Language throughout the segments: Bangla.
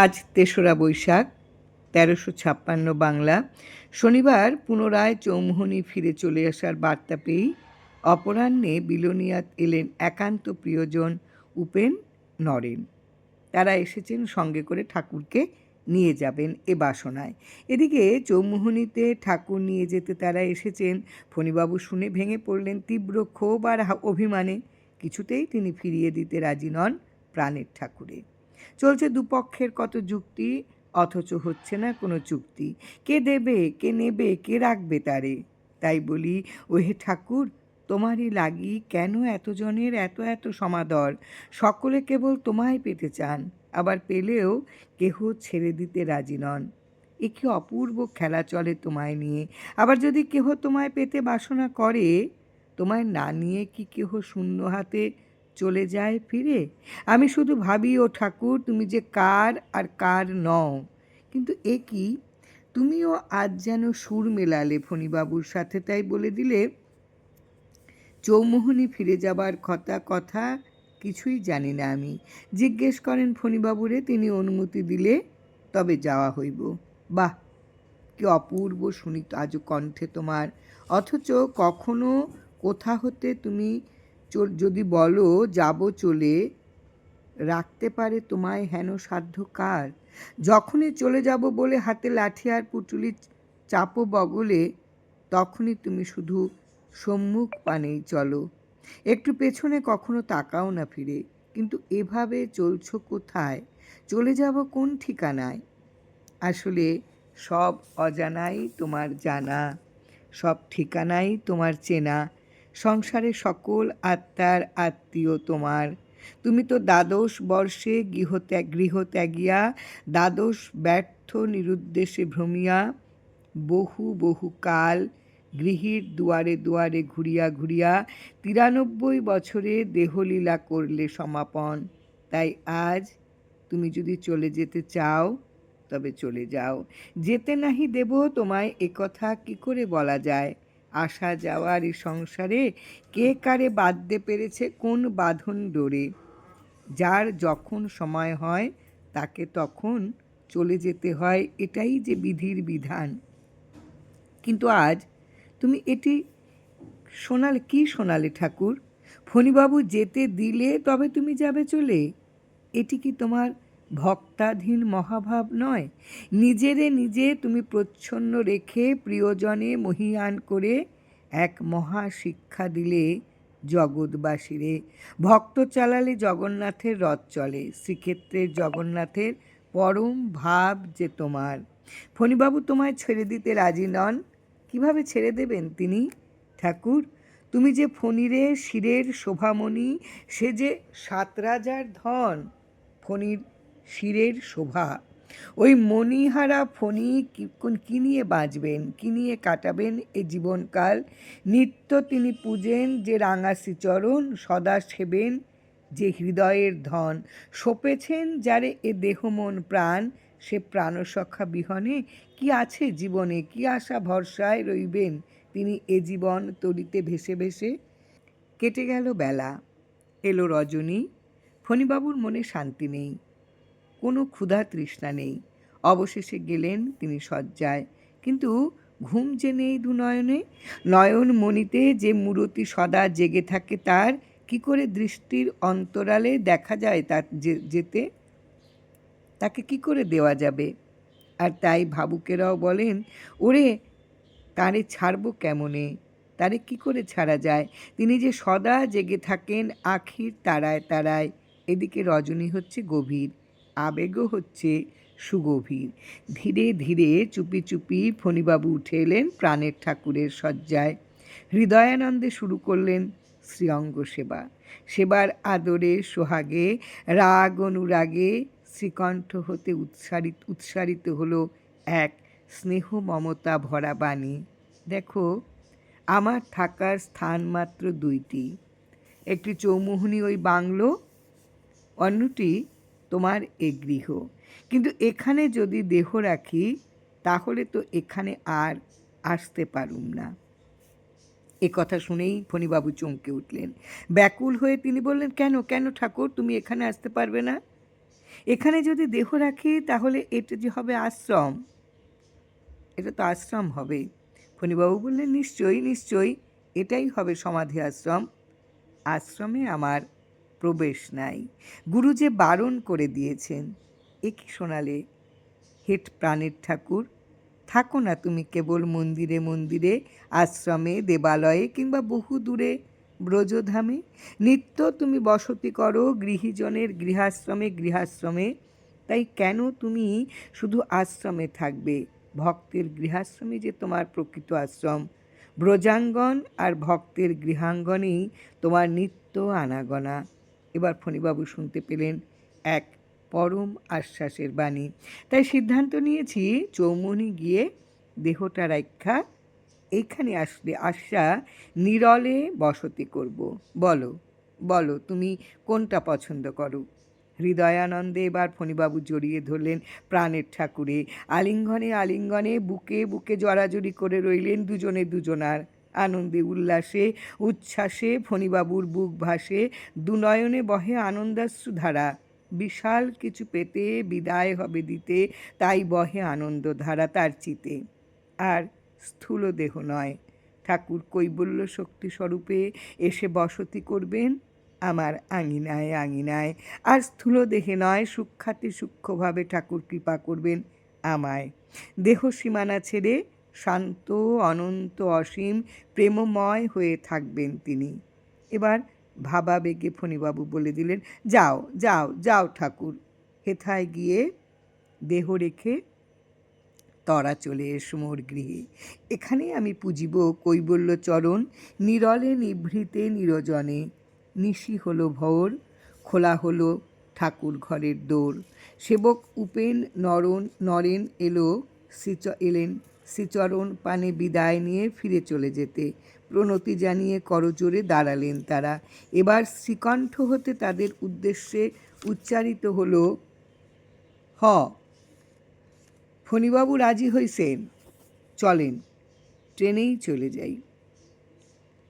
আজ তেসরা বৈশাখ, তেরোশো ছাপ্পান্ন বাংলা। শনিবার পুনরায় চৌমুহনী ফিরে চলে আসার বার্তা পেয়েই অপরাহ্নে বিলোনিয়াত এলেন একান্ত প্রিয়জন উপেন নরেন। তারা এসেছেন সঙ্গে করে ঠাকুরকে নিয়ে যাবেন এ বাসনায়। এদিকে চৌমুহনীতে ঠাকুর নিয়ে যেতে তারা এসেছেন। ফণিবাবু শুনে ভেঙে পড়লেন তীব্র ক্ষোভ আর অভিমানে। কিছুতেই তিনি ফিরিয়ে দিতে রাজি নন প্রাণের ঠাকুরে। চলছে দুপক্ষের কত যুক্তি? অথচ হচ্ছে না কোনো চুক্তি। কে দেবে, কে নেবে, কে রাখবে তারে? তাই বলি, ওহে ঠাকুর, তোমারই লাগি কেন এতজনের এত এত সমাদর? সকলে কেবল তোমায় পেতে চান, আবার পেলেও কেহ ছেড়ে দিতে রাজি নন। এ কি অপূর্ব খেলা চলে তোমায় নিয়ে। আবার যদি কেহ তোমায় পেতে বাসনা করে, তোমায় না নিয়ে কি কেহ শূন্য হাতে চলে যায় ফিরে। আমি শুধু ভাবি, ও ঠাকুর, তুমি যে কার আর কার নও। কিন্তু এ কি? তুমিও আজ যেন সুর মেলালে ফণিবাবুর সাথে। তাই বলে দিলে, চৌমোহনী ফিরে যাবার কথা কথা কিছুই জানি না আমি। জিজ্ঞেস করেন ফণিবাবুরে, তিনি অনুমতি দিলে তবে যাওয়া হইব। বাহ, কি অপূর্ব শুনিত আজও কণ্ঠে তোমার। অথচ কখনো কোথা হতে তুমি যদি বলো যাব চলে, রাখতে পারে তোমায় হেন সাধ্য কার? যখনই চলে যাব বলে হাতে লাঠি আর পুটুলি চাপো বগলে, তখনই তুমি শুধু সম্মুখ পানেই চলো। একটু পেছনে কখনো তাকাও না ফিরে, কিন্তু এভাবে চলছো কোথায়? চলে যাব কোন ঠিকানায়? আসলে সব অজানাই তোমার জানা, সব ঠিকানাই তোমার চেনা। সংসারে সকল আত্মার আত্মীয় তোমার। তুমি তো দ্বাদশ বর্ষে গৃহত্যাগ গৃহত্যাগিয়া, দ্বাদশ ব্যর্থ নিরুদ্দেশে ভ্রমিয়া, বহু বহু কাল গৃহীর দুয়ারে দুয়ারে ঘুরিয়া ঘুরিয়া তিরানব্বই বছরে দেহলীলা করলে সমাপন। তাই আজ তুমি যদি চলে যেতে চাও, তবে চলে যাও। যেতে নাহি দেব তোমায় একথা কি করে বলা যায়? আসা যাওয়ার এই সংসারে কে কারে বাঁধতে পেরেছে কোন বাঁধন ডোরে? যার যখন সময় হয়, তাকে তখন চলে যেতে হয়, এটাই যে বিধির বিধান। কিন্তু আজ তুমি এটি শোনালে, কি শোনালে ঠাকুর? ফণিবাবু যেতে দিলে তবে তুমি যাবে চলে। এটি কি তোমার ভক্তাধীন মহাভাব নয়। নিজেরে নিজে তুমি প্রচ্ছন্ন রেখে প্রিয়জনে মহিয়ান করে এক মহা শিক্ষা দিলে জগৎবাসীরে। ভক্ত চালালে জগন্নাথের রথ চলে, শ্রীক্ষেত্রের জগন্নাথের পরম ভাব যে তোমার। ফণিবাবু তোমায় ছেড়ে দিতে রাজি নন, কীভাবে ছেড়ে দেবেন তিনি? ঠাকুর, তুমি যে ফণিরে শিরের শোভামণি, সে যে সাত রাজার ধন, ফণির শিরের শোভা। ওই মণিহারা ফণি কি- নিয়ে বাঁচবেন কি নিয়ে কাটাবেন এ জীবনকাল? নিত্য তিনি পূজেন যে রাঙা শ্রীচরণ, সদা সেবেন যে হৃদয়ের ধন। সপেছেন যারে এ দেহ মন প্রাণ, সে প্রাণসখা বিহনে। কি আছে জীবনে? কি আশা ভরসায় রইবেন তিনি এ জীবন তরিতে ভেসে ভেসে? কেটে গেল বেলা। এলো রজনী। ফণিবাবুর মনে শান্তি নেই। কোনো ক্ষুধা তৃষ্ণা নেই। অবশেষে গেলেন তিনি শয্যায়। কিন্তু ঘুম যে নেই দু নয়নে? নয়ন মণিতে যে মূরতি সদা জেগে থাকে তার, কি করে দৃষ্টির অন্তরালে দেখা যায় তার যেতে? তাকে কি করে দেওয়া যাবে? আর তাই ভাবুকেরাও বলেন, ওরে, তারে ছাড়বো কেমনে? তারে কি করে ছাড়া যায়? তিনি যে সদা জেগে থাকেন আখির তারায় তারায়। এদিকে রজনী হচ্ছে গভীর। আবেগও হচ্ছে সুগভীর। ধীরে ধীরে চুপি চুপি ফণিবাবু উঠে এলেন প্রাণের ঠাকুরের শয্যায়। হৃদয়ানন্দে শুরু করলেন শ্রীঅঙ্গ সেবা। সেবার আদরে সোহাগে, রাগ অনুরাগে শ্রীকণ্ঠ হতে উৎসারিত উৎসারিত হলো এক স্নেহ মমতা ভরা বাণী। দেখো, আমার থাকার স্থান মাত্র দুইটি। একটি চৌমুহনী ওই বাংলো, অন্যটি তোমার এ গৃহ। কিন্তু এখানে যদি দেহ রাখি, তাহলে তো এখানে আর আসতে পারুম না। এ কথা শুনেই ফণিবাবু চমকে উঠলেন। ব্যাকুল হয়ে তিনি বললেন, কেন কেন ঠাকুর, তুমি এখানে আসতে পারবে না? এখানে যদি দেহ রাখি, তাহলে এটা যে হবে আশ্রম। এটা তো আশ্রম হবে। ফণিবাবু বললেন, নিশ্চয়ই নিশ্চয়ই, এটাই হবে সমাধি আশ্রম। আশ্রমে আমার প্রবেশ নাই। গুরু যে বারণ করে দিয়েছেন, এ কি শোনালে? হেট প্রাণের ঠাকুর, থাকো না তুমি কেবল মন্দিরে মন্দিরে, আশ্রমে, দেবালয়ে কিংবা বহু দূরে ব্রজধামে। নিত্য তুমি বসতি করো গৃহীজনের গৃহাশ্রমে গৃহাশ্রমে। তাই কেন তুমি শুধু আশ্রমে থাকবে? ভক্তের গৃহাশ্রমে যে তোমার প্রকৃত আশ্রম। ব্রজাঙ্গন আর ভক্তের গৃহাঙ্গনেই তোমার নিত্য আনাগোনা। এবার ফণিবাবু শুনতে পেলেন এক পরম আশ্বাসের বাণী। তাই সিদ্ধান্ত নিয়েছি চৌমনি গিয়ে দেহটা রাখা এইখানে আসলে আশা নিরলে বসতি করব। বলো বলো, তুমি কোনটা পছন্দ করো? হৃদয়ানন্দে এবার ফণিবাবু জড়িয়ে ধরলেন প্রাণের ঠাকুরে। আলিঙ্গনে আলিঙ্গনে বুকে বুকে জড়াজড়ি করে রইলেন দুজনে দুজনার। আনন্দে উল্লাসে, উচ্ছ্বাসে, ফণিবাবুর বুক ভাসে, দুনয়নে বহে আনন্দাশ্রুধারা বিশাল কিছু পেতে বিদায় হবে দিতে, তাই বহে আনন্দধারা তার চিতে। আর স্থূল দেহ নয়। ঠাকুর কৈবল্য শক্তি স্বরূপে এসে বসতি করবেন আমার আঙিনায় আঙিনায়। আর স্থূল দেহে নয় সূক্ষাতি সূক্ষ্মভাবে ঠাকুর কৃপা করবেন আমায়। দেহ সীমানা ছেড়ে শান্ত, অনন্ত, অসীম, প্রেমময় হয়ে থাকবেন তিনি। এবার ভাবাবেগে ফণিবাবু বলে দিলেন, যাও যাও যাও ঠাকুর। হেথায় গিয়ে দেহ রেখে তরা চলে এসো মোর গৃহে। এখানে আমি পুজিব, কৈবল্য চরণ, নিরলে নিভৃতে নিরজনে। নিশি হলো ভোর, খোলা হলো ঠাকুর ঘরের দোর। সেবক উপেন নরন নরেন এলো শ্রীচ এলেন শ্রীচরণ পানে বিদায় নিয়ে ফিরে চলে যেতে। প্রণতি জানিয়ে করজোরে দাঁড়ালেন তারা। এবার শ্রীকণ্ঠ হতে তাদের উদ্দেশ্যে উচ্চারিত হল, হ, ফণিবাবু রাজি হইছেন। চলেন, ট্রেনেই চলে যাই।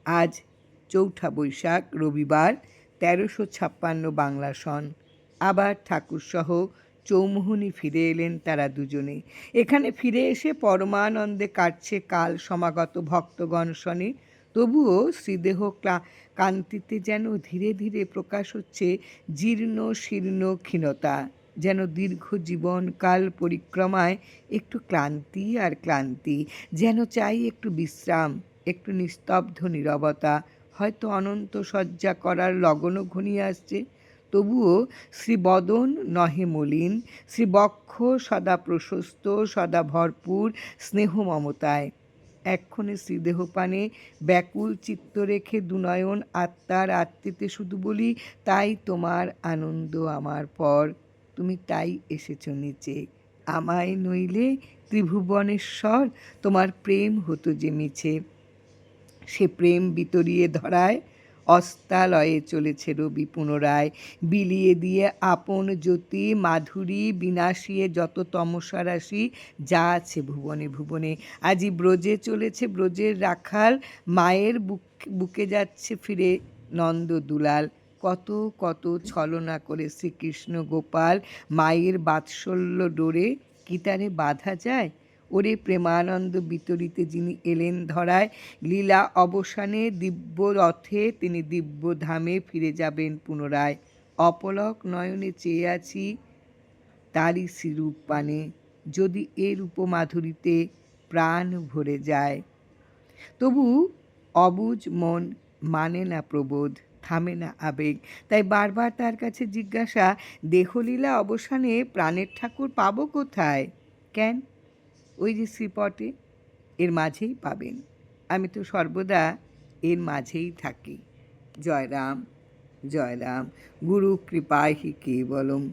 আজ চৌঠা বৈশাখ, রবিবার, তেরোশো ছাপ্পান্ন বাংলা সন। আবার ঠাকুরসহ চৌমোহনী ফিরে এলেন তারা দুজনে এখানে ফিরে এসে পরমানন্দে কাটছে কাল সমাগত ভক্তগণ শনে তবুও শ্রীদেহ ক্লা কান্তিতে যেন ধীরে ধীরে প্রকাশ হচ্ছে জীর্ণ, শীর্ণ ক্ষীণতা। যেন দীর্ঘ জীবনকাল পরিক্রমায় একটু ক্লান্তি আর ক্লান্তি। যেন চাই একটু বিশ্রাম, একটু নিস্তব্ধ নীরবতা। হয়তো অনন্ত সজ্জা করার লগনও ঘনিয়ে আসছে। তবুও শ্রীবদন নহে মলিন, শ্রীবক্ষ সদা প্রশস্ত, সদা ভরপুর, স্নেহ মমতায়। এক্ষণে শ্রীদেহ পানে ব্যাকুল চিত্ত রেখে দুনয়ন, আত্মার আত্মীতে শুধু বলি, তাই তোমার আনন্দ আমার পর। তুমি তাই এসেছ নিচে। আমায় নইলে ত্রিভুবনেশ্বর, তোমার প্রেম হতো যে মিছে। সে প্রেম বিতরিয়ে ধরায় অস্তালয়ে চলেছে রবি পুনরায়। বিলিয়ে দিয়ে আপন জ্যোতি মাধুরী বিনাশিয়ে যত তমসারাশি যা আছে ভুবনে ভুবনে। আজি ব্রজে চলেছে ব্রজের রাখাল, মায়ের বুক, বুকে যাচ্ছে ফিরে নন্দ দুলাল কত কত ছলনা করে শ্রীকৃষ্ণ গোপাল, মায়ের বাৎসল্য ডোরে কি তারে বাধা যায়? ওরে প্রেমানন্দ বিতরিতে যিনি এলেন ধরায়, লীলা অবসানে দিব্য রথে তিনি দিব্য ধামে ফিরে যাবেন পুনরায়। অপলক নয়নে চেয়ে আছি তারই শ্রীরূপ পানে, যদি এর উপমাধুরীতে প্রাণ ভরে যায়। তবু অবুজ মন মানে না প্রবোধ, থামে না আবেগ। তাই বারবার তার কাছে জিজ্ঞাসা, দেহলীলা অবসানে প্রাণের ঠাকুর পাবো কোথায়? কেন? ওই যে শ্রীপটে এর মাঝেই পাবেন। আমি তো সর্বদা এর মাঝেই থাকি। জয়রাম জয়রাম জয় রাম গুরু কৃপাহি কেবলম।